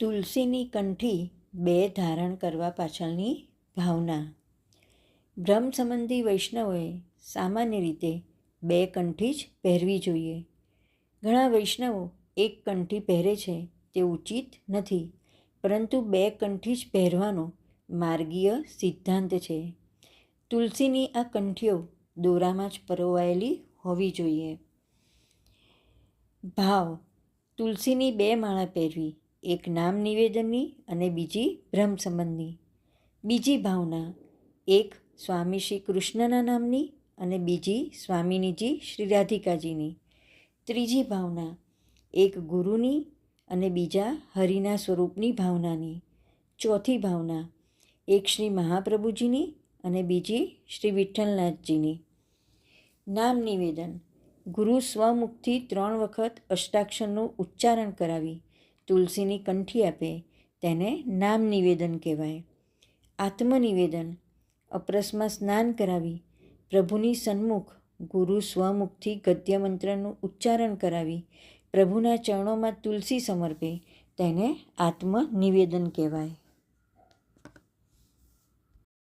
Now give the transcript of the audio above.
તુલસીની કંઠી બે ધારણ કરવા પાછળની ભાવના. બ્રહ્મ સંબંધી વૈષ્ણવોએ સામાન્ય રીતે બે કંઠી જ પહેરવી જોઈએ. ઘણા વૈષ્ણવો એક કંઠી પહેરે છે તે ઉચિત નથી, પરંતુ બે કંઠી જ પહેરવાનો માર્ગીય સિદ્ધાંત છે. તુલસીની આ કંઠીઓ દોરામાં જ પરોવાયેલી હોવી જોઈએ. ભાવ. તુલસીની બે માળા પહેરવી. એક નામ નિવેદનની અને બીજી બ્રહ્મ સંબંધની. બીજી ભાવના, એક સ્વામી શ્રી કૃષ્ણના નામની અને બીજી સ્વામિનીજી શ્રી રાધિકાજીની. ત્રીજી ભાવના, એક ગુરુની અને બીજા હરિના સ્વરૂપની ભાવનાની. ચોથી ભાવના, એક શ્રી મહાપ્રભુજીની અને બીજી શ્રી વિઠ્ઠલનાથજીની. નામ નિવેદન, ગુરુ સ્વમુખથી ત્રણ વખત અષ્ટાક્ષરનું ઉચ્ચારણ કરાવી. તુલસીની કંઠી આપે, તેને નામ નિવેદન કહેવાય. આત્મનિવેદન, અપરસમાં સ્નાન કરાવી, પ્રભુની સન્મુખ, ગુરુ સ્વમુખથી ગદ્ય મંત્રનું ઉચ્ચારણ કરાવી, પ્રભુના ચરણોમાં તુલસી સમર્પે, તેને આત્મનિવેદન કહેવાય.